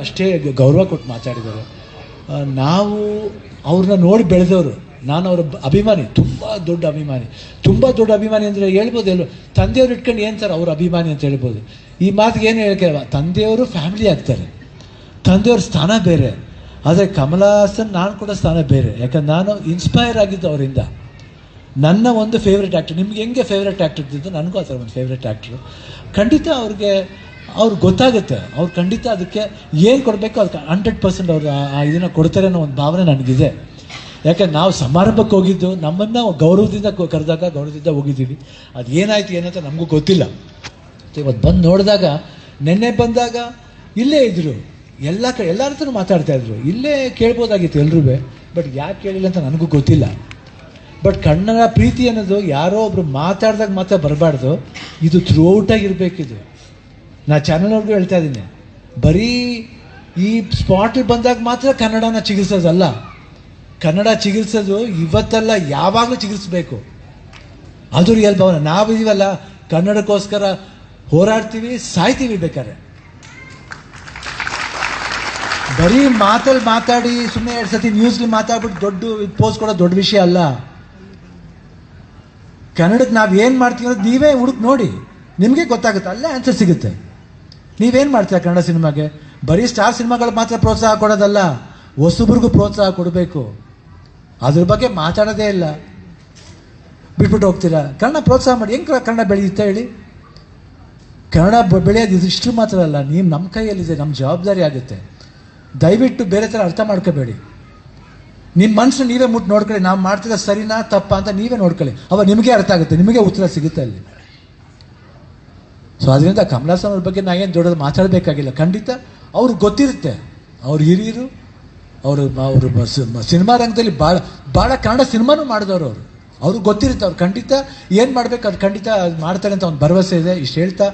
ಅಷ್ಟೇ ಗೌರವ ಕೊಟ್ಟು ಮಾತಾಡಿದ್ದಾರೆ. ನಾವು ಅವ್ರನ್ನ ನೋಡಿ ಬೆಳೆದವರು, ನಾನು ಅವರ ಅಭಿಮಾನಿ, ತುಂಬ ದೊಡ್ಡ ಅಭಿಮಾನಿ. ತುಂಬ ದೊಡ್ಡ ಅಭಿಮಾನಿ ಅಂದರೆ ಹೇಳ್ಬೋದು, ಎಲ್ಲೋ ತಂದೆಯವ್ರು ಇಟ್ಕೊಂಡು ಏನು ಸರ್ ಅವ್ರ ಅಭಿಮಾನಿ ಅಂತ ಹೇಳ್ಬೋದು. ಈ ಮಾತಿಗೆ ಏನು ಹೇಳಕ್ಕೆ ತಂದೆಯವರು ಫ್ಯಾಮಿಲಿ ಆಗ್ತಾರೆ. ತಂದೆಯವ್ರ ಸ್ಥಾನ ಬೇರೆ. ಆದರೆ ಕಮಲ ಹಾಸನ್ ನಾನು ಕೂಡ ಸ್ಥಾನ ಬೇರೆ. ಯಾಕಂದ್ರೆ ನಾನು ಇನ್ಸ್ಪೈರ್ ಆಗಿದ್ದು ಅವರಿಂದ. ನನ್ನ ಒಂದು ಫೇವ್ರೆಟ್ ಆ್ಯಕ್ಟರ್ ನಿಮ್ಗೆ ಹೆಂಗೆ ಫೇವ್ರೆಟ್ ಆ್ಯಕ್ಟರ್ ಇದ್ದಿದ್ದು? ನನಗೂ ಆ ಥರ ಒಂದು ಫೇವ್ರೆಟ್ ಆ್ಯಕ್ಟ್ರು ಖಂಡಿತ ಅವ್ರಿಗೆ ಅವ್ರಿಗೆ ಗೊತ್ತಾಗುತ್ತೆ. ಅವ್ರು ಖಂಡಿತ ಅದಕ್ಕೆ ಏನು ಕೊಡಬೇಕು ಅದಕ್ಕೆ ಹಂಡ್ರೆಡ್ ಪರ್ಸೆಂಟ್ ಅವ್ರು ಆ- ಇದನ್ನು ಕೊಡ್ತಾರೆ ಅನ್ನೋ ಒಂದು ಭಾವನೆ ನನಗಿದೆ. ಯಾಕಂದ್ರೆ ನಾವು ಸಮಾರಂಭಕ್ಕೆ ಹೋಗಿದ್ದು, ನಮ್ಮನ್ನು ಗೌರವದಿಂದ ಕರೆದಾಗ ಗೌರವದಿಂದ ಹೋಗಿದ್ದೀವಿ. ಅದು ಏನಾಯ್ತು, ಏನಂತ ನಮಗೂ ಗೊತ್ತಿಲ್ಲ. ಇವತ್ತು ಬಂದು ನೋಡಿದಾಗ, ನೆನ್ನೆ ಬಂದಾಗ ಇಲ್ಲೇ ಇದ್ದರು ಎಲ್ಲ ಕಡೆ ಎಲ್ಲರ ಮಾತಾಡ್ತಾ ಇದ್ರು. ಇಲ್ಲೇ ಕೇಳ್ಬೋದಾಗಿತ್ತು ಎಲ್ರೂ ಬಟ್ ಯಾಕೆ ಕೇಳಿಲ್ಲ ಅಂತ ನನಗೂ ಗೊತ್ತಿಲ್ಲ. ಬಟ್ ಕಣ್ಣನ ಪ್ರೀತಿ ಅನ್ನೋದು ಯಾರೋ ಒಬ್ರು ಮಾತಾಡಿದಾಗ ಮಾತ್ರ ಬರಬಾರ್ದು. ಇದು ಥ್ರೂ ಔಟಾಗಿ ಇರಬೇಕಿದು ನಾ ಚಾನಲ್ವರೆಗೂ ಹೇಳ್ತಾ ಇದ್ದೀನಿ ಬರೀ ಈ ಸ್ಪಾಟಿಗೆ ಬಂದಾಗ ಮಾತ್ರ ಕನ್ನಡನ ಚಿಗಿರ್ಸೋದಲ್ಲ. ಕನ್ನಡ ಚಿಗಿರ್ಸೋದು ಇವತ್ತಲ್ಲ, ಯಾವಾಗಲೂ ಚಿಕಿತ್ಸಬೇಕು ಅದು ರಿಯಲ್ ಭಾವನೆ. ನಾವಿದೀವಲ್ಲ ಕನ್ನಡಕ್ಕೋಸ್ಕರ ಹೋರಾಡ್ತೀವಿ, ಸಾಯ್ತೀವಿ ಬೇಕಾದ್ರೆ. ಬರೀ ಮಾತಲ್ಲಿ ಮಾತಾಡಿ ಸುಮ್ಮನೆ ಎರಡು ಸತಿ ನ್ಯೂಸ್ಲಿ ಮಾತಾಡ್ಬಿಟ್ಟು ದೊಡ್ಡ ಪೋಸ್ಟ್ ಕೊಡೋ ದೊಡ್ಡ ವಿಷಯ ಅಲ್ಲ. ಕನ್ನಡಕ್ಕೆ ನಾವು ಏನು ಮಾಡ್ತೀವಿ ಅನ್ನೋದು ನೀವೇ ಹುಡುಕ್ ನೋಡಿ. ನಿಮಗೆ ಗೊತ್ತಾಗುತ್ತೆ, ಅಲ್ಲೇ ಆನ್ಸರ್ ಸಿಗುತ್ತೆ. ನೀವೇನು ಮಾಡ್ತೀರಾ ಕನ್ನಡ ಸಿನಿಮಾಗೆ? ಬರೀ ಸ್ಟಾರ್ ಸಿನಿಮಾಗಳು ಮಾತ್ರ ಪ್ರೋತ್ಸಾಹ ಕೊಡೋದಲ್ಲ, ಹೊಸಬ್ರಿಗೂ ಪ್ರೋತ್ಸಾಹ ಕೊಡಬೇಕು. ಅದ್ರ ಬಗ್ಗೆ ಮಾತಾಡೋದೇ ಇಲ್ಲ. ಬಿಟ್ಬಿಟ್ಟು ಹೋಗ್ತೀರಾ? ಕನ್ನಡ ಪ್ರೋತ್ಸಾಹ ಮಾಡಿ, ಹೆಂಗೆ ಕನ್ನಡ ಬೆಳೆಯುತ್ತ ಹೇಳಿ? ಕನ್ನಡ ಬೆಳೆಯೋದು ಇದು ಮಾತ್ರ ಅಲ್ಲ, ನೀವು ನಮ್ಮ ಕೈಯಲ್ಲಿದೆ ನಮ್ಮ ಜವಾಬ್ದಾರಿ ಆಗುತ್ತೆ. ದಯವಿಟ್ಟು ಬೇರೆ ಥರ ಅರ್ಥ ಮಾಡ್ಕೋಬೇಡಿ. ನಿಮ್ಮ ಮನಸ್ಸು ನೀವೇ ಮುಟ್ಟು ನೋಡ್ಕೊಳ್ಳಿ, ನಾವು ಮಾಡ್ತಿರೋ ಸರಿನಾ ತಪ್ಪಾ ಅಂತ ನೀವೇ ನೋಡ್ಕೊಳ್ಳಿ. ಅವಾಗ ನಿಮಗೆ ಅರ್ಥ ಆಗುತ್ತೆ, ನಿಮಗೆ ಉತ್ತರ ಸಿಗುತ್ತೆ ಅಲ್ಲಿ. ಸೊ ಅದರಿಂದ ಕಮಲಾಸನ್ ಅವ್ರ ಬಗ್ಗೆ ನಾ ಏನು ದೊಡ್ಡದು ಮಾತಾಡಬೇಕಾಗಿಲ್ಲ. ಖಂಡಿತ ಅವ್ರಿಗೆ ಗೊತ್ತಿರುತ್ತೆ. ಅವ್ರ ಹಿರಿಯರು, ಅವರು ಅವರು ಸಿನಿಮಾ ರಂಗದಲ್ಲಿ ಭಾಳ ಭಾಳ ಕನ್ನಡ ಸಿನಿಮಾನು ಮಾಡಿದವರು ಅವರು. ಅವ್ರಿಗೆ ಗೊತ್ತಿರುತ್ತೆ ಅವ್ರು. ಖಂಡಿತ ಏನು ಮಾಡ್ಬೇಕು ಅದು ಖಂಡಿತ ಮಾಡ್ತಾರೆ ಅಂತ ಒಂದು ಭರವಸೆ ಇದೆ. ಇಷ್ಟು ಹೇಳ್ತಾ